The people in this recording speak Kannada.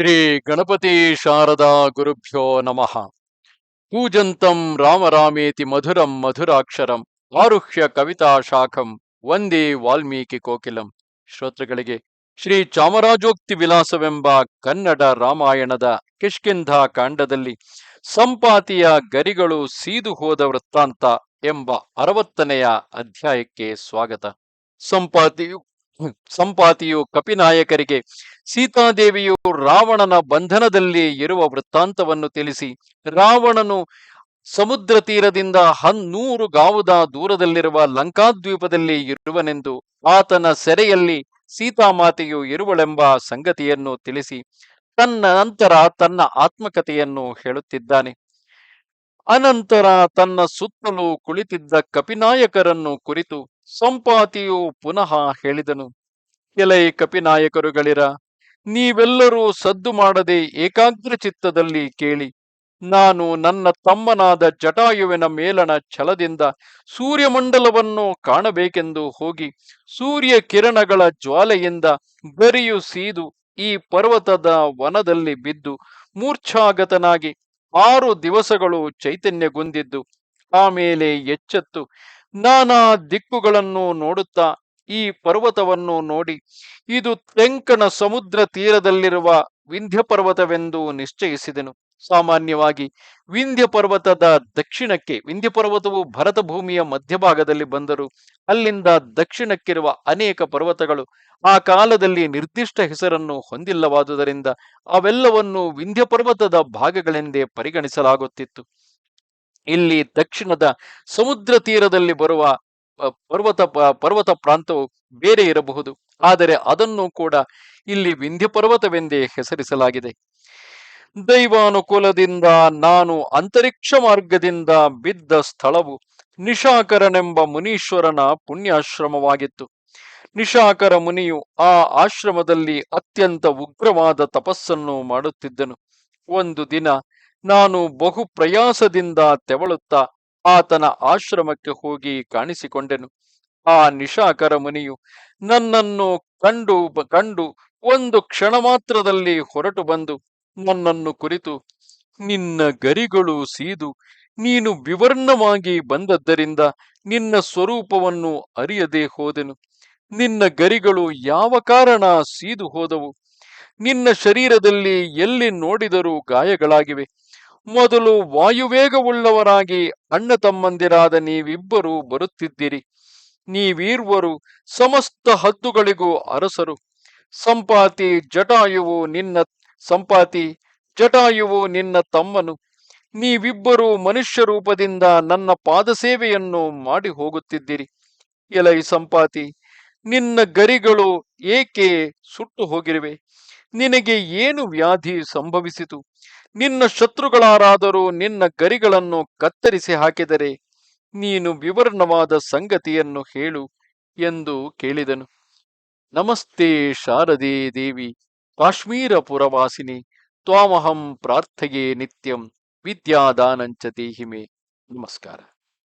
ಶ್ರೀ ಗಣಪತಿ ಶಾರದಾ ಗುರುಭ್ಯೋ ನಮಃ. ಪೂಜಂತಂ ರಾಮರಾಮೇತಿ ಮಧುರಂ ಮಧುರಾಕ್ಷರಂ ಆರುಹ್ಯ ಕವಿತಾ ಶಾಖಂ ವಂದೇ ವಾಲ್ಮೀಕಿ ಕೋಕಿಲಂ. ಶ್ರೋತೃಗಳಿಗೆ ಶ್ರೀ ಚಾಮರಾಜೋಕ್ತಿ ವಿಲಾಸವೆಂಬ ಕನ್ನಡ ರಾಮಾಯಣದ ಕಿಷ್ಕಿಂಧ ಕಾಂಡದಲ್ಲಿ ಸಂಪಾತಿಯ ಗರಿಗಳು ಸೀದು ಹೋದ ವೃತ್ತಾಂತ ಎಂಬ ಅರವತ್ತನೆಯ ಅಧ್ಯಾಯಕ್ಕೆ ಸ್ವಾಗತ. ಸಂಪಾತಿಯು ಸಂಪಾತಿಯು ಕಪಿನಾಯಕರಿಗೆ, ಸೀತಾದೇವಿಯು ರಾವಣನ ಬಂಧನದಲ್ಲಿ ಇರುವ ವೃತ್ತಾಂತವನ್ನು ತಿಳಿಸಿ, ರಾವಣನು ಸಮುದ್ರ ತೀರದಿಂದ ಹನ್ನೂರು ಗಾವುದ ದೂರದಲ್ಲಿರುವ ಲಂಕಾದ್ವೀಪದಲ್ಲಿ ಇರುವನೆಂದು ಆತನ ಸೆರೆಯಲ್ಲಿ ಸೀತಾಮಾತೆಯು ಇರುವಳೆಂಬ ಸಂಗತಿಯನ್ನು ತಿಳಿಸಿ, ತನ್ನ ನಂತರ ತನ್ನ ಆತ್ಮಕಥೆಯನ್ನು ಹೇಳುತ್ತಿದ್ದಾನೆ. ಅನಂತರ ತನ್ನ ಸುತ್ತಲೂ ಕುಳಿತಿದ್ದ ಕಪಿನಾಯಕರನ್ನು ಕುರಿತು ಸಂಪಾತಿಯು ಪುನಃ ಹೇಳಿದನು, ಎಲೈ ಕಪಿನಾಯಕರುಗಳಿರ, ನೀವೆಲ್ಲರೂ ಸದ್ದು ಮಾಡದೆ ಏಕಾಗ್ರ ಚಿತ್ತದಲ್ಲಿ ಕೇಳಿ. ನಾನು ನನ್ನ ತಮ್ಮನಾದ ಜಟಾಯುವಿನ ಮೇಲಣ ಛಲದಿಂದ ಸೂರ್ಯಮಂಡಲವನ್ನು ಕಾಣಬೇಕೆಂದು ಹೋಗಿ, ಸೂರ್ಯ ಕಿರಣಗಳ ಜ್ವಾಲೆಯಿಂದ ಗರಿಯು ಸೀದು ಈ ಪರ್ವತದ ವನದಲ್ಲಿ ಬಿದ್ದು ಮೂರ್ಛಾಗತನಾಗಿ ಆರು ದಿವಸಗಳು ಚೈತನ್ಯಗೊಂದಿದ್ದು ಆಮೇಲೆ ಎಚ್ಚೆತ್ತು. ನಾನಾ ದಿಕ್ಕುಗಳನ್ನು ನೋಡುತ್ತಾ ಈ ಪರ್ವತವನ್ನು ನೋಡಿ, ಇದು ತೆಂಕಣ ಸಮುದ್ರ ತೀರದಲ್ಲಿರುವ ವಿಂಧ್ಯ ಪರ್ವತವೆಂದು ನಿಶ್ಚಯಿಸಿದನು. ಸಾಮಾನ್ಯವಾಗಿ ವಿಂಧ್ಯ ಪರ್ವತದ ದಕ್ಷಿಣಕ್ಕೆ ವಿಂಧ್ಯ ಪರ್ವತವು ಭರತ ಭೂಮಿಯ ಮಧ್ಯಭಾಗದಲ್ಲಿ ಬಂದರು ಅಲ್ಲಿಂದ ದಕ್ಷಿಣಕ್ಕಿರುವ ಅನೇಕ ಪರ್ವತಗಳು ಆ ಕಾಲದಲ್ಲಿ ನಿರ್ದಿಷ್ಟ ಹೆಸರನ್ನು ಹೊಂದಿಲ್ಲವಾದುದರಿಂದ ಅವೆಲ್ಲವನ್ನು ವಿಂಧ್ಯ ಪರ್ವತದ ಭಾಗಗಳೆಂದೇ ಪರಿಗಣಿಸಲಾಗುತ್ತಿತ್ತು. ಇಲ್ಲಿ ದಕ್ಷಿಣದ ಸಮುದ್ರ ತೀರದಲ್ಲಿ ಬರುವ ಪರ್ವತ ಪರ್ವತ ಪ್ರಾಂತವು ಬೇರೆ ಇರಬಹುದು. ಆದರೆ ಅದನ್ನು ಕೂಡ ಇಲ್ಲಿ ವಿಂಧ್ಯ ಪರ್ವತವೆಂದೇ ಹೆಸರಿಸಲಾಗಿದೆ. ದೈವಾನುಕೂಲದಿಂದ ನಾನು ಅಂತರಿಕ್ಷ ಮಾರ್ಗದಿಂದ ಬಿದ್ದ ಸ್ಥಳವು ನಿಶಾಕರನೆಂಬ ಮುನೀಶ್ವರನ ಪುಣ್ಯಾಶ್ರಮವಾಗಿತ್ತು. ನಿಶಾಕರ ಮುನಿಯು ಆ ಆಶ್ರಮದಲ್ಲಿ ಅತ್ಯಂತ ಉಗ್ರವಾದ ತಪಸ್ಸನ್ನು ಮಾಡುತ್ತಿದ್ದನು. ಒಂದು ದಿನ ನಾನು ಬಹು ಪ್ರಯಾಸದಿಂದ ತೆವಳುತ್ತಾ ಆತನ ಆಶ್ರಮಕ್ಕೆ ಹೋಗಿ ಕಾಣಿಸಿಕೊಂಡೆನು. ಆ ನಿಶಾಕರ ಮುನಿಯು ನನ್ನನ್ನು ಕಂಡು ಕಂಡು ಒಂದು ಕ್ಷಣ ಮಾತ್ರದಲ್ಲಿ ಹೊರಟು ಬಂದು ನನ್ನನ್ನು ಕುರಿತು, ನಿನ್ನ ಗರಿಗಳು ಸೀದು, ನೀನು ವಿವರ್ಣವಾಗಿ ಬಂದದ್ದರಿಂದ ನಿನ್ನ ಸ್ವರೂಪವನ್ನು ಅರಿಯದೆ ಹೋದೆನು. ನಿನ್ನ ಗರಿಗಳು ಯಾವ ಕಾರಣ ಸೀದು ಹೋದವು? ನಿನ್ನ ಶರೀರದಲ್ಲಿ ಎಲ್ಲಿ ನೋಡಿದರೂ ಗಾಯಗಳಾಗಿವೆ. ಮೊದಲು ವಾಯುವೇಗವುಳ್ಳವರಾಗಿ ಅಣ್ಣ ತಮ್ಮಂದಿರಾದ ನೀವಿಬ್ಬರು ಬರುತ್ತಿದ್ದೀರಿ. ನೀವೀರ್ವರು ಸಮಸ್ತ ಹದ್ದುಗಳಿಗೂ ಅರಸರು. ಸಂಪಾತಿ ಜಟಾಯುವು ನಿನ್ನ, ಸಂಪಾತಿ ಜಟಾಯುವು ನಿನ್ನ ತಮ್ಮನು. ನೀವಿಬ್ಬರು ಮನುಷ್ಯ ರೂಪದಿಂದ ನನ್ನ ಪಾದಸೇವೆಯನ್ನು ಮಾಡಿ ಹೋಗುತ್ತಿದ್ದೀರಿ ಎಲೈ ಸಂಪಾತಿ, ನಿನ್ನ ಗರಿಗಳು ಏಕೆ ಸುಟ್ಟು ಹೋಗಿರುವೆ ನಿನಗೆ ಏನು ವ್ಯಾಧಿ ಸಂಭವಿಸಿತು? ನಿನ್ನ ಶತ್ರುಗಳಾರಾದರೂ ನಿನ್ನ ಗರಿಗಳನ್ನು ಕತ್ತರಿಸಿ ಹಾಕಿದರೆ ನೀನು ವಿವರ್ಣವಾದ ಸಂಗತಿಯನ್ನು ಹೇಳು ಎಂದು ಕೇಳಿದನು. ನಮಸ್ತೆ ಶಾರದೆ ದೇವಿ ಕಾಶ್ಮೀರ ಪುರವಾಸಿನಿ ತ್ವಾಮಹಂ ಪ್ರಾರ್ಥಯೇ ನಿತ್ಯಂ ವಿದ್ಯಾದಾನಂಚ ದೇಹಿಮೆ. ನಮಸ್ಕಾರ.